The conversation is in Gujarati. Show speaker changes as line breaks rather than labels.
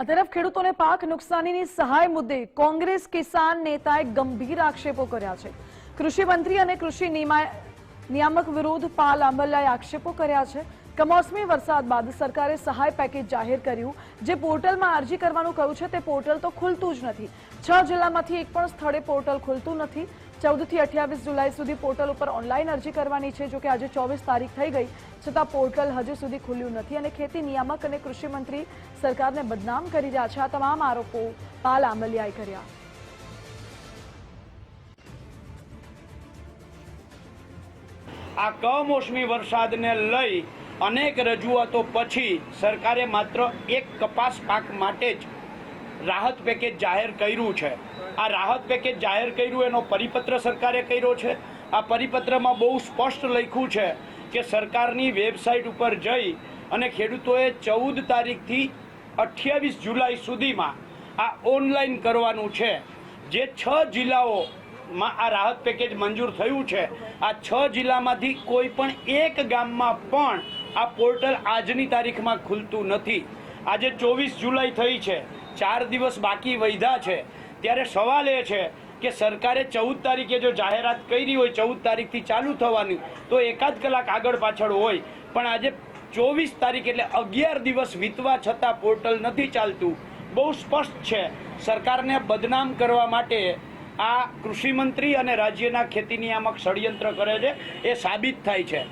આ તરફ ખેડૂતોને પાક નુકસાનીની સહાય મુદ્દે કોંગ્રેસ કિસાન નેતાએ ગંભીર આક્ષેપો કર્યા છે. કૃષિ મંત્રી અને કૃષિ નિયામક વિરુદ્ધ પાલ આંબલિયાએ આક્ષેપો કર્યા છે. કમોસમી વરસાદ બાદ સરકારે સહાય પેકેજ જાહેર કર્યું. જે પોર્ટલમાં અરજી કરવાનું કહ્યું છે તે પોર્ટલ તો ખુલતું જ નથી. છ જિલ્લામાંથી એક પણ સ્થળે પોર્ટલ ખુલતું નથી. ચૌદથી અઠ્યાવીસ જુલાઈ સુધી પોર્ટલ ઉપર ઓનલાઈન અરજી કરવાની છે, જોકે આજે ચોવીસ તારીખ થઈ ગઈ, છતાં પોર્ટલ હજુ સુધી ખુલ્યું નથી અને ખેતી નિયામક અને કૃષિ મંત્રી સરકારને બદનામ કરી રહ્યા છે આ તમામ આરોપો પાલ આંબલિયાએ કર્યા.
આ કમોસમી વરસાદને લઈ અનેક રજૂઆતો પછી સરકારે માત્ર એક કપાસ પાક માટે જ રાહત પેકેજ જાહેર કર્યું છે. આ રાહત પેકેજ જાહેર કર્યું, એનો પરિપત્ર સરકારે કર્યો છે. આ પરિપત્રમાં બહુ સ્પષ્ટ લખ્યું છે કે સરકારની વેબસાઇટ ઉપર જઈ અને ખેડૂતોએ ચૌદ તારીખથી અઠ્યાવીસ જુલાઈ સુધીમાં આ ઓનલાઈન કરવાનું છે. જે છ જિલ્લાઓમાં આ રાહત પેકેજ મંજૂર થયું છે, આ છ જિલ્લામાંથી કોઈ પણ એક ગામમાં પણ આ પોર્ટલ આજની તારીખમાં ખુલતું નથી. આજે ચોવીસ જુલાઈ થઈ છે. ચાર દિવસ બાકી વૈધા છે. ત્યારે સવાલ એ છે કે સરકારે ચૌદ તારીખે જો જાહેરાત કરી હોય, ચૌદ તારીખથી ચાલુ થવાની, તો એકાદ કલાક આગળ પાછળ હોય. પણ આજે ચોવીસ તારીખ એટલે અગિયાર દિવસ વીતવા છતાં પોર્ટલ નથી ચાલતું. બહુ સ્પષ્ટ છે. સરકારને બદનામ કરવા માટે આ કૃષિમંત્રી અને રાજ્યના ખેતી નિયામક ષડયંત્ર કરે છે. એ સાબિત થાય છે.